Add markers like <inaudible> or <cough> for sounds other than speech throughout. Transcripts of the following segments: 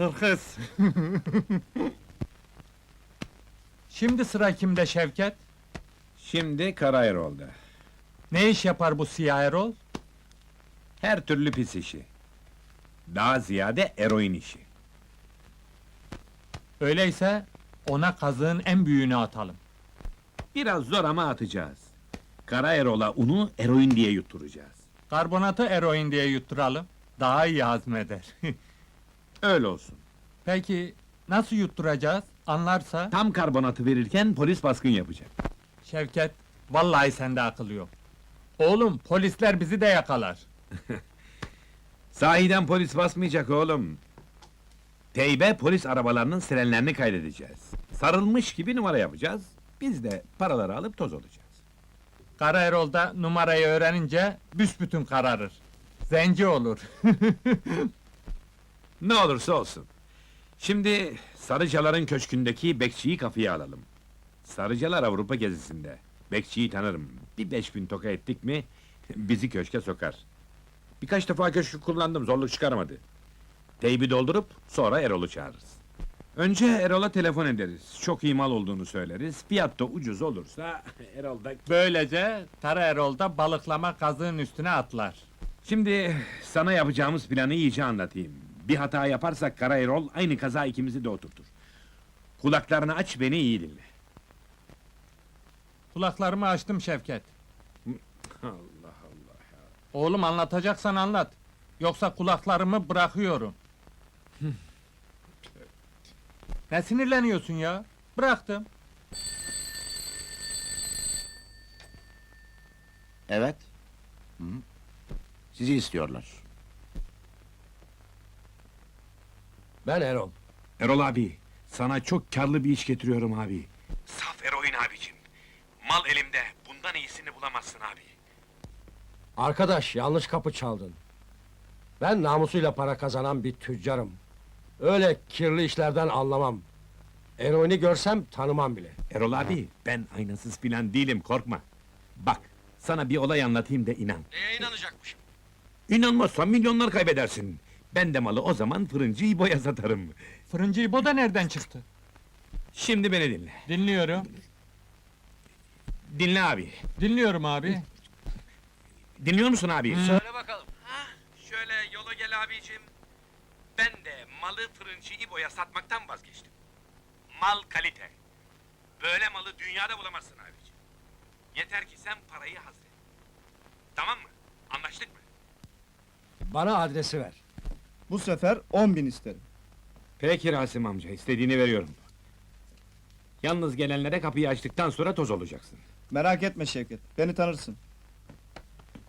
Hırkız. <laughs> Şimdi sıra kimde Şevket? Şimdi Kara Erol'da. Ne iş yapar bu siyah Erol? Her türlü pis işi. Daha ziyade eroin işi. Öyleyse ona kazığın en büyüğünü atalım. Biraz zor ama atacağız. Kara Erol'a unu eroin diye yutturacağız. Karbonatı eroin diye yutturalım. Daha iyi hazmeder. <laughs> Öyle olsun. Peki nasıl yutturacağız? Anlarsa? Tam karbonatı verirken polis baskın yapacak. Şevket, vallahi sende akıl yok. Oğlum, polisler bizi de yakalar. <laughs> Sahiden polis basmayacak oğlum. Teybe polis arabalarının sirenlerini kaydedeceğiz. Sarılmış gibi numara yapacağız. Biz de paraları alıp toz olacağız. Kara Erol da numarayı öğrenince büsbütün kararır. Zenci olur. <laughs> Ne olursa olsun. Şimdi Sarıcalar'ın köşkündeki bekçiyi kafaya alalım. Sarıcalar Avrupa gezisinde. Bekçiyi tanırım. Bir beş bin toka ettik mi bizi köşke sokar. Birkaç defa köşkü kullandım zorluk çıkarmadı. Teybi doldurup sonra Erol'u çağırırız. Önce Erol'a telefon ederiz. Çok iyi mal olduğunu söyleriz. Fiyat da ucuz olursa Erol da... Böylece Kara Erol da balıklama kazığın üstüne atlar. Şimdi sana yapacağımız planı iyice anlatayım. Bir hata yaparsak Kara Erol aynı kaza ikimizi de oturtur. Kulaklarını aç beni iyi dinle. Kulaklarımı açtım Şevket. Allah Allah. Oğlum anlatacaksan anlat. Yoksa kulaklarımı bırakıyorum. ne sinirleniyorsun ya? Bıraktım. Evet. Hı. Sizi istiyorlar. Ben Erol. Erol abi, sana çok karlı bir iş getiriyorum abi. Saf eroin abicim. Mal elimde, bundan iyisini bulamazsın abi. Arkadaş yanlış kapı çaldın. Ben namusuyla para kazanan bir tüccarım. Öyle kirli işlerden anlamam. Eroini görsem tanımam bile. Erol abi, ben aynasız filan değilim, korkma. Bak, sana bir olay anlatayım da inan. Neye inanacakmışım? İnanmazsan milyonlar kaybedersin. Ben de malı o zaman fırıncı İbo'ya satarım. Fırıncı İbo da nereden çıktı? Şimdi beni dinle. Dinliyorum. Dinle abi. Dinliyorum abi. Dinliyor musun abi? Söyle bakalım. Şöyle yola gel abicim. Ben de malı fırıncı İbo'ya satmaktan vazgeçtim. Mal kalite. Böyle malı dünyada bulamazsın abicim. Yeter ki sen parayı hazret. Tamam mı? Anlaştık mı? Bana adresi ver. Bu sefer 10 bin isterim. Peki Rasim amca, istediğini veriyorum. Yalnız gelenlere kapıyı açtıktan sonra toz olacaksın. Merak etme Şevket, beni tanırsın.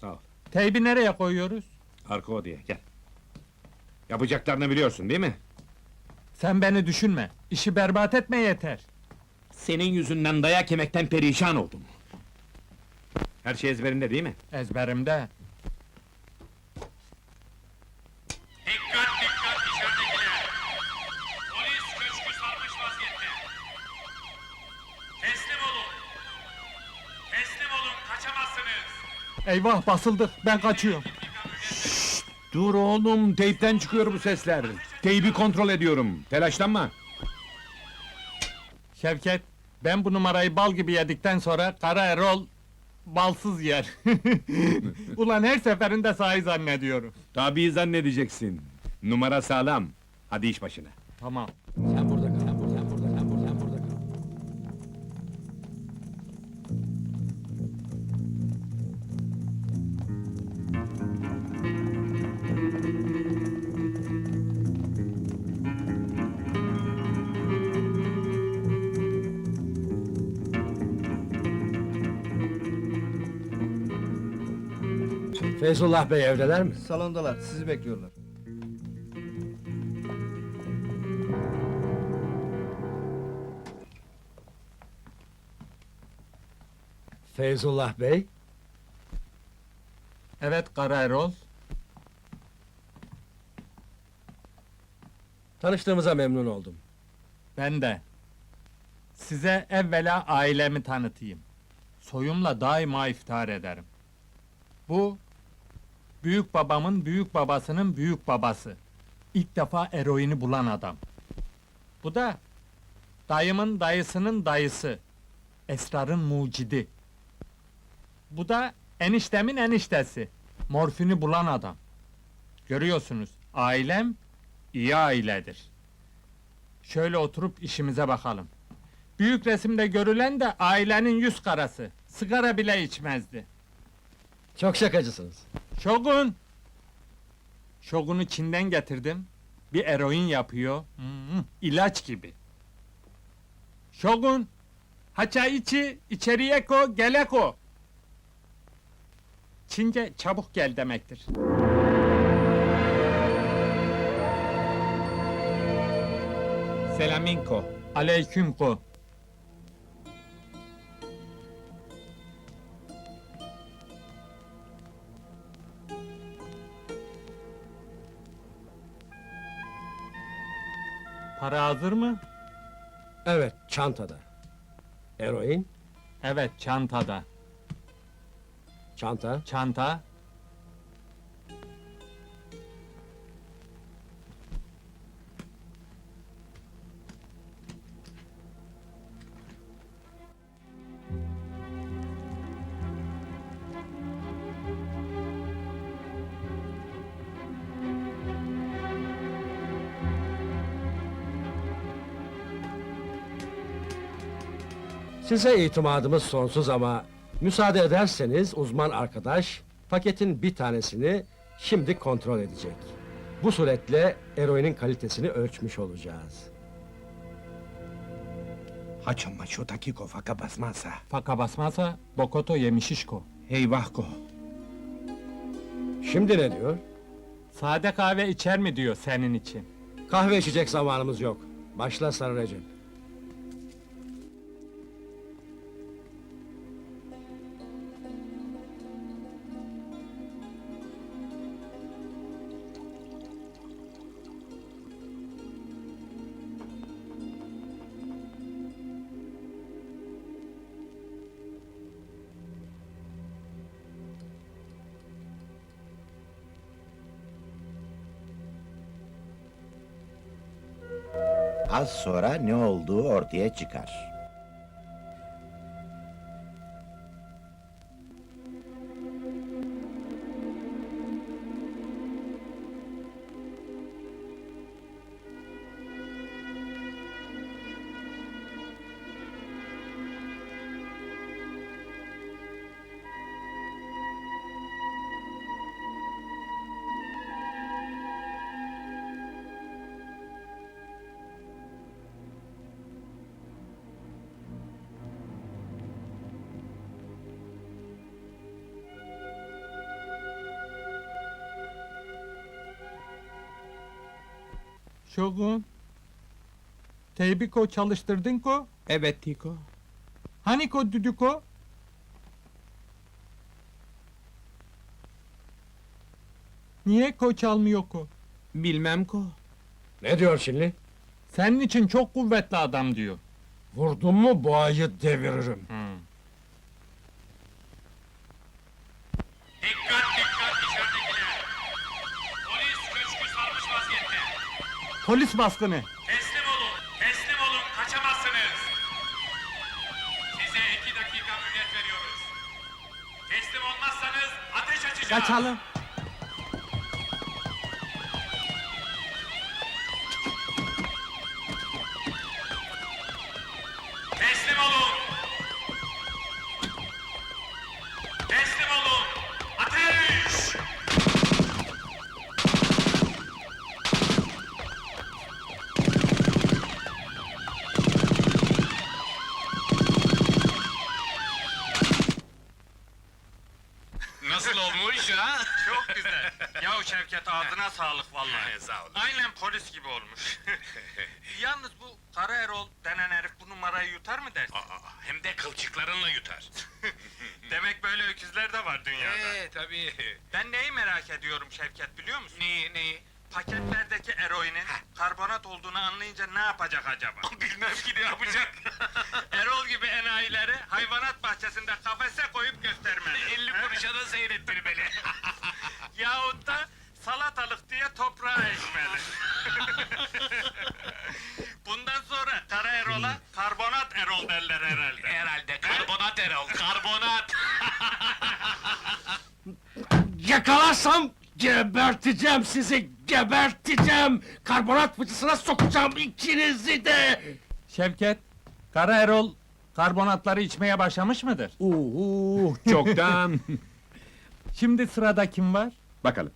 Sağ ol. Teybi nereye koyuyoruz? Arka odaya, gel. Yapacaklarını biliyorsun değil mi? Sen beni düşünme. İşi berbat etme yeter. Senin yüzünden dayak yemekten perişan oldum. Her şey ezberinde değil mi? Ezberimde. Dikkat dikkat dışarıdakiler! Polis köşkü sarmış vaziyette. Teslim olun! Teslim olun, kaçamazsınız! Eyvah basıldık. Ben kaçıyorum. Dur oğlum, teypten çıkıyor bu sesler. Teybi kontrol ediyorum, telaşlanma. Şevket, ben bu numarayı bal gibi yedikten sonra Kara Erol balsız yer. <laughs> Ulan her seferinde sahi zannediyorum. Tabii zannedeceksin. Numara sağlam. Hadi iş başına. Tamam. Sen burada Feyzullah Bey evdeler mi? Salondalar, sizi bekliyorlar. Feyzullah Bey, Evet Kara Erol. tanıştığımıza memnun oldum. Ben de. Size evvela ailemi tanıtayım. Soyumla daima iftihar ederim. Bu, büyük babamın büyük babasının büyük babası. ilk defa eroini bulan adam. Bu da dayımın dayısının dayısı. Esrarın mucidi. Bu da eniştemin eniştesi. Morfini bulan adam. Görüyorsunuz, ailem iyi ailedir. Şöyle oturup işimize bakalım. Büyük resimde görülen de ailenin yüz karası. Sigara bile içmezdi. Çok şakacısınız. Şogun! Şogun'u Çin'den getirdim. Bir eroin yapıyor. Hmm, ilaç gibi. Şogun! Haça içi, içeriye ko, gele ko. Çince çabuk gel demektir. Selaminko. Aleyküm Para hazır mı? Evet, çantada. Eroin, Evet, çantada. çanta. Çanta. Size itimadımız sonsuz ama müsaade ederseniz uzman arkadaş paketin bir tanesini şimdi kontrol edecek. Bu suretle eroinin kalitesini ölçmüş olacağız. Haçama şu takiko faka basmazsa. Faka basmazsa Bokoto yemişişko. Eyvah ko. Şimdi ne diyor? Sade kahve içer mi diyor senin için. Kahve içecek zamanımız yok. Başla Sarı Recep. Az sonra ne olduğu ortaya çıkar. Şogun. Teybi ko çalıştırdın ko? Evet Tiko. Hani ko düdüko? Niye ko çalmıyor ko? Bilmem ko. Ne diyor şimdi? Senin için çok kuvvetli adam diyor. Vurdum mu boğayı deviririm. Hmm. Polis baskını. Teslim olun, teslim olun, kaçamazsınız. Size iki dakika mühlet veriyoruz. Teslim olmazsanız ateş açacağız. Kaçalım. Ağzına sağlık vallahi. <laughs> Sağ ol. Aynen polis gibi olmuş. <laughs> Yalnız bu Kara Erol denen herif bu numarayı yutar mı dersin? hem de kılçıklarınla yutar. <laughs> Demek böyle öküzler de var dünyada. Ee, tabii. Ben neyi merak ediyorum Şevket biliyor musun? Neyi, neyi? Paketlerdeki eroinin karbonat olduğunu anlayınca ne yapacak acaba? Bilmem ki ne yapacak. Erol gibi enayileri hayvanat bahçesinde kafese koyup göstermeli. 50 He? kuruşa da seyrettir beni. Yahut da salatalık diye toprağa ekmeli. <laughs> Bundan sonra Kara Erol'a karbonat Erol derler herhalde. Herhalde karbonat Erol, karbonat. <laughs> Yakalarsam geberteceğim sizi, geberteceğim! Karbonat fıçısına sokacağım ikinizi de! Şevket, Kara Erol karbonatları içmeye başlamış mıdır? Uhu, çoktan. <laughs> Şimdi sırada kim var? Bakalım.